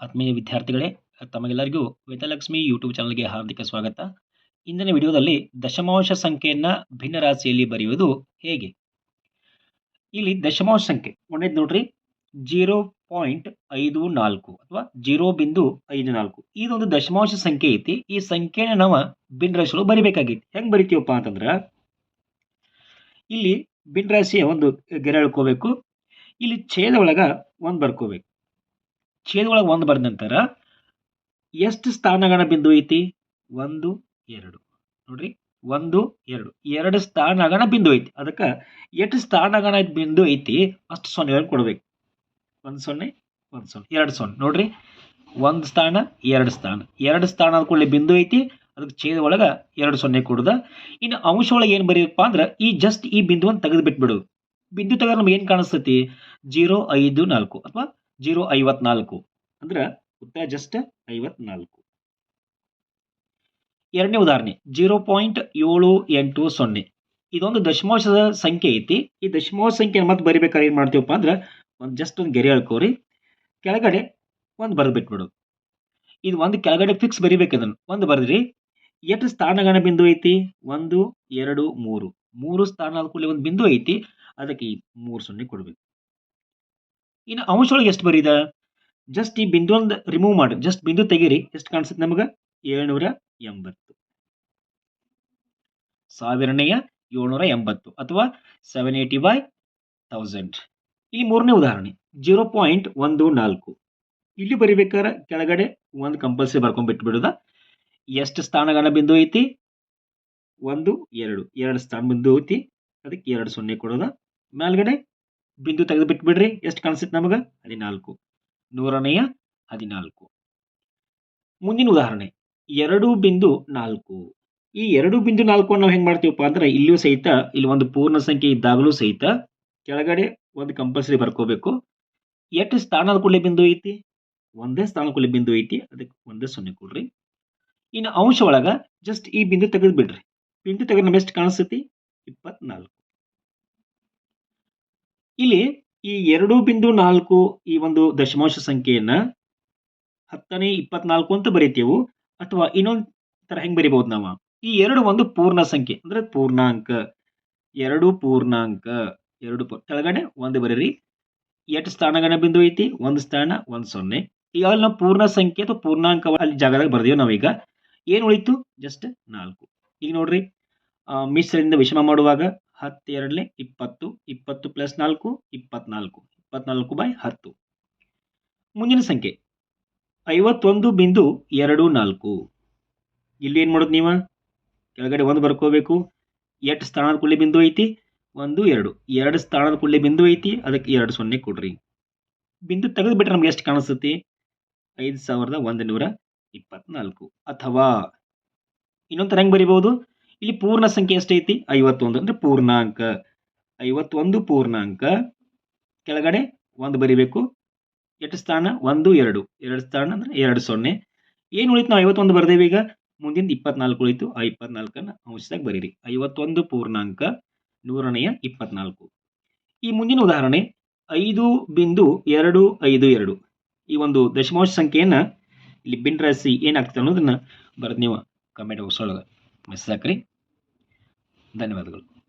ಆತ್ಮೀಯ ವಿದ್ಯಾರ್ಥಿಗಳೇ, ತಮಗೆಲ್ಲರಿಗೂ ವೇದಲಕ್ಷ್ಮಿ ಯೂಟ್ಯೂಬ್ ಚಾನಲ್ಗೆ ಹಾರ್ದಿಕ ಸ್ವಾಗತ. ಇಂದಿನ ವಿಡಿಯೋದಲ್ಲಿ ದಶಮಾಂಶ ಸಂಖ್ಯೆಯನ್ನು ಭಿನ್ನರಾಶಿಯಲ್ಲಿ ಬರೆಯುವುದು ಹೇಗೆ? ಇಲ್ಲಿ ದಶಮಾಂಶ ಸಂಖ್ಯೆ ಒಂದೇದು ನೋಡ್ರಿ. ಜೀರೋ ಪಾಯಿಂಟ್ ಐದು ನಾಲ್ಕು ಅಥವಾ ಜೀರೋ ಬಿಂದು ಐದು ನಾಲ್ಕು. ಇದೊಂದು ದಶಮಾಂಶ ಸಂಖ್ಯೆ ಐತಿ. ಈ ಸಂಖ್ಯೆನ ನಾವು ಭಿನ್ನರಾಶಿಗಳು ಬರಿಬೇಕಾಗೈತಿ. ಹೆಂಗೆ ಬರಿತೀವಪ್ಪ ಅಂತಂದ್ರೆ, ಇಲ್ಲಿ ಭಿನ್ನರಾಶಿಯ ಒಂದು ಗೆರೆ ಎಳ್ಕೋಬೇಕು. ಇಲ್ಲಿ ಛೇದ ಒಳಗ ಒಂದು ಬರ್ಕೋಬೇಕು. ಛೇದ ಒಳಗೆ ಒಂದು ಬರೆದ ನಂತರ ಎಷ್ಟು ಸ್ಥಾನಗಳ ಬಿಂದು ಐತಿ? ಒಂದು, ಎರಡು. ನೋಡ್ರಿ, ಒಂದು, ಎರಡು. ಎರಡು ಸ್ಥಾನಗಣ ಬಿಂದು ಐತಿ. ಅದಕ್ಕೆ ಎಷ್ಟು ಸ್ಥಾನಗಣ ಬಿಂದು ಐತಿ? ಅಷ್ಟು ಸೊನ್ನೆಗಳನ್ನು ಕೊಡ್ಬೇಕು. ಒಂದು ಸೊನ್ನೆ ಒಂದು ಸೊನ್ನೆ, ಎರಡು ಸೊನ್ನೆ. ನೋಡ್ರಿ, ಒಂದು ಸ್ಥಾನ, ಎರಡು ಸ್ಥಾನ. ಎರಡು ಸ್ಥಾನ ಅಂದ ಕೂಡಲೇ ಬಿಂದು ಐತಿ. ಅದಕ್ಕೆ ಛೇದ ಒಳಗೆ ಎರಡು ಸೊನ್ನೆ ಕೊಡುದ. ಇನ್ನು ಅಂಶ ಒಳಗೆ ಏನು ಬರೀಪ್ಪ ಅಂದ್ರೆ ಈ ಜಸ್ಟ್ ಈ ಬಿಂದುವನ್ನು ತೆಗೆದು ಬಿಟ್ಬಿಡು ಬಿಂದು ತೆಗೆದ್ರೆ ನಮ್ಗೆ ಏನು ಕಾಣಿಸ್ತೈತಿ? ಜೀರೋ, ಐದು, ನಾಲ್ಕು. ಅಥವಾ ಜೀರೋ ಐವತ್ನಾಲ್ಕು. ಅಂದ್ರೆ ಉತ್ತರ ಜಸ್ಟ್ ಐವತ್ನಾಲ್ಕು. ಎರಡನೇ ಉದಾಹರಣೆ, ಜೀರೋ ಪಾಯಿಂಟ್ ಏಳು ಎಂಟು ಸೊನ್ನೆ. ಇದೊಂದು ದಶಮಾಂಶದ ಸಂಖ್ಯೆ ಐತಿ. ಈ ದಶಮಾಂಶ ಸಂಖ್ಯೆ ಮತ್ತೆ ಬರಿಬೇಕಾದ್ರೆ ಏನು ಮಾಡ್ತೀವಪ್ಪ ಅಂದ್ರೆ ಒಂದು ಜಸ್ಟ್ ಒಂದು ಗೆರೆ ಹೇಳ್ಕೋರಿ ಕೆಳಗಡೆ ಒಂದು ಬರೆದು ಬಿಟ್ಬಿಡು ಇದು ಒಂದು ಕೆಳಗಡೆ ಫಿಕ್ಸ್ ಬರಿಬೇಕು ಅದನ್ನು ಒಂದು ಬರೆದ್ರಿ. ಎಷ್ಟು ಸ್ಥಾನಗಣ ಬಿಂದು ಐತಿ? ಒಂದು, ಎರಡು, ಮೂರು. ಮೂರು ಸ್ಥಾನ ಒಂದು ಬಿಂದು ಐತಿ. ಅದಕ್ಕೆ ಈ ಮೂರು ಸೊನ್ನೆ ಕೊಡಬೇಕು. ಇನ್ನು ಅಂಶೊಳಗೆ ಎಷ್ಟು ಬರೀದ? ಜಸ್ಟ್ ಈ ಬಿಂದು ಒಂದು ರಿಮೂವ್ ಮಾಡಿ. ಜಸ್ಟ್ ಬಿಂದು ತೆಗೀರಿ. ಎಷ್ಟು ಕಾಣಿಸುತ್ತೆ ನಮಗೆ? ಏಳ್ನೂರ ಎಂಬತ್ತು. ಸಾವಿರನೆಯ ಏಳ್ನೂರ ಎಂಬತ್ತು ಅಥವಾ ಸೆವೆನ್ ಏಯ್ಟಿ ಬೈ ತೌಸಂಡ್ ಇಲ್ಲಿ ಮೂರನೇ ಉದಾಹರಣೆ. ಜೀರೋ ಪಾಯಿಂಟ್ ಒಂದು ನಾಲ್ಕು. ಇಲ್ಲಿ ಬರಿಬೇಕಾದ್ರೆ ಕೆಳಗಡೆ ಒಂದು ಕಂಪಲ್ಸರಿ ಬರ್ಕೊಂಡ್ಬಿಟ್ಟು ಬಿಡುದ ಎಷ್ಟು ಸ್ಥಾನಗಳ ಬಿಂದು ಐತಿ? ಒಂದು, ಎರಡು. ಎರಡು ಸ್ಥಾನ ಬಿಂದು ಐತಿ. ಅದಕ್ಕೆ ಎರಡು ಸೊನ್ನೆ ಕೊಡೋದ. ಮೇಲ್ಗಡೆ ಬಿಂದು ತೆಗೆದು ಬಿಟ್ಬಿಡ್ರಿ ಎಷ್ಟು ಕಾಣಿಸುತ್ತೆ ನಮಗೆ? ಹದಿನಾಲ್ಕು. ನೂರನೆಯ ಹದಿನಾಲ್ಕು. ಮುಂದಿನ ಉದಾಹರಣೆ. ಎರಡು ಬಿಂದು ನಾಲ್ಕು. ಈ ಎರಡು ಬಿಂದು ನಾಲ್ಕು ನಾವು ಹೆಂಗೆ ಮಾಡ್ತೀವಪ್ಪ ಅಂದ್ರೆ ಇಲ್ಲಿಯೂ ಸಹಿತ, ಇಲ್ಲಿ ಒಂದು ಪೂರ್ಣ ಸಂಖ್ಯೆ ಇದ್ದಾಗಲೂ ಸಹಿತ ಕೆಳಗಡೆ ಒಂದು ಕಂಪಲ್ಸರಿ ಬರ್ಕೋಬೇಕು. ಎಷ್ಟು ಸ್ಥಾನದ ಕೂಡಲೇ ಬಿಂದು ಐತಿ? ಒಂದೇ ಸ್ಥಾನ ಕೂಡಲೇ ಬಿಂದು ಐತಿ. ಅದಕ್ಕೆ ಒಂದೇ ಸೊನ್ನೆ ಕೊಡ್ರಿ. ಇನ್ನು ಅಂಶ ಒಳಗ ಜಸ್ಟ್ ಈ ಬಿಂದು ತೆಗೆದು ಬಿಡ್ರಿ ಬಿಂದು ತೆಗೆದು ನಮ್ಗೆ ಎಷ್ಟು ಕಾಣಿಸ್ತೈತಿ? ಇಪ್ಪತ್ನಾಲ್ಕು. ಇಲ್ಲಿ ಈ ಎರಡು ಬಿಂದು ನಾಲ್ಕು ಈ ಒಂದು ದಶಮಾಂಶ ಸಂಖ್ಯೆಯನ್ನ ಹತ್ತನೇ, ಇಪ್ಪತ್ನಾಲ್ಕು ಅಂತ ಬರಿತೀವು. ಅಥವಾ ಇನ್ನೊಂದು ತರ ಹೆಂಗ್ ಬರಿಬಹುದು ನಾವು? ಈ ಎರಡು ಒಂದು ಪೂರ್ಣ ಸಂಖ್ಯೆ, ಅಂದ್ರೆ ಪೂರ್ಣಾಂಕ. ಎರಡು ಪೂರ್ಣಾಂಕ, ಎರಡು ಕೆಳಗಡೆ ಒಂದು ಬರೀರಿ. ಎಷ್ಟು ಸ್ಥಾನಗಣ ಬಿಂದು ಐತಿ? ಒಂದು ಸ್ಥಾನ, ಒಂದು ಸೊನ್ನೆ. ಈಗ ಅಲ್ಲಿ ನಾವು ಪೂರ್ಣ ಸಂಖ್ಯೆ ಅಥವಾ ಪೂರ್ಣಾಂಕ ಅಲ್ಲಿ ಜಾಗದಾಗ ಬರ್ದೇವು ನಾವೀಗ. ಏನು ಉಳಿತು? ಜಸ್ಟ್ ನಾಲ್ಕು. ಈಗ ನೋಡ್ರಿ ಮಿಶ್ರದಿಂದ ವಿಷಮ ಮಾಡುವಾಗ ಹತ್ತೆರಡಲೆ ಇಪ್ಪತ್ತು ಇಪ್ಪತ್ತು ಪ್ಲಸ್ ನಾಲ್ಕು, ಇಪ್ಪತ್ನಾಲ್ಕು. ಇಪ್ಪತ್ನಾಲ್ಕು ಬೈ ಹತ್ತು. ಮುಂದಿನ ಸಂಖ್ಯೆ. ಐವತ್ತೊಂದು ಬಿಂದು ಎರಡು ನಾಲ್ಕು. ಇಲ್ಲಿ ಏನು ಮಾಡೋದು ನೀವು? ಕೆಳಗಡೆ ಒಂದು ಬರ್ಕೋಬೇಕು. ಎಟ್ ಸ್ಥಾನದ ಕುಳ್ಳಿ ಬಿಂದು ಐತಿ? ಒಂದು, ಎರಡು. ಎರಡು ಸ್ಥಾನದ ಕುಳ್ಳಿ ಬಿಂದು ಐತಿ? ಅದಕ್ಕೆ ಎರಡು ಸೊನ್ನೆ ಕೊಡ್ರಿ. ಬಿಂದು ತೆಗೆದು ಬಿಟ್ರೆ ನಮ್ಗೆ ಎಷ್ಟು ಕಾಣಿಸ್ತತಿ? ಐದು ಸಾವಿರದ ಒಂದು ನೂರ ಇಪ್ಪತ್ನಾಲ್ಕು. ಅಥವಾ ಇನ್ನೊಂದು ಹೆಂಗೆ ಬರಿಬಹುದು ಇಲ್ಲಿ ಪೂರ್ಣ ಸಂಖ್ಯೆ ಎಷ್ಟೈತಿ? ಐವತ್ತೊಂದು. ಅಂದ್ರೆ ಪೂರ್ಣಾಂಕ. ಐವತ್ತೊಂದು ಪೂರ್ಣಾಂಕ. ಕೆಳಗಡೆ ಒಂದು ಬರಿಬೇಕು. ಎಷ್ಟು ಸ್ಥಾನ? ಒಂದು, ಎರಡು. ಎರಡು ಸ್ಥಾನ ಅಂದ್ರೆ ಎರಡು ಸೊನ್ನೆ. ಏನು ಉಳಿತು ನಾವು ಐವತ್ತೊಂದು ಬರ್ದೇವಿ ಈಗ? ಮುಂದಿನ ಇಪ್ಪತ್ನಾಲ್ಕು ಉಳಿತು. ಆ ಇಪ್ಪತ್ನಾಲ್ಕನ್ನ ಅಂಶದಾಗ ಬರೀರಿ. ಐವತ್ತೊಂದು ಪೂರ್ಣಾಂಕ ನೂರನೆಯ ಇಪ್ಪತ್ನಾಲ್ಕು. ಈ ಮುಂದಿನ ಉದಾಹರಣೆ ಐದು ಬಿಂದು ಎರಡು ಐದು ಎರಡು. ಈ ಒಂದು ದಶಮಾಂಶ ಸಂಖ್ಯೆಯನ್ನು ಇಲ್ಲಿ ಬಿನ್ ರಾಸಿ ಏನಾಗ್ತದೆ ಅನ್ನೋದನ್ನ ಬರೆದು ನೀವು ಕಮೆಂಟ್ ಬಾಕ್ಸ್ ಒಳಗೆ ಮೆಸೇಜ್ ಹಾಕ್ರಿ ధన్యవాదాలు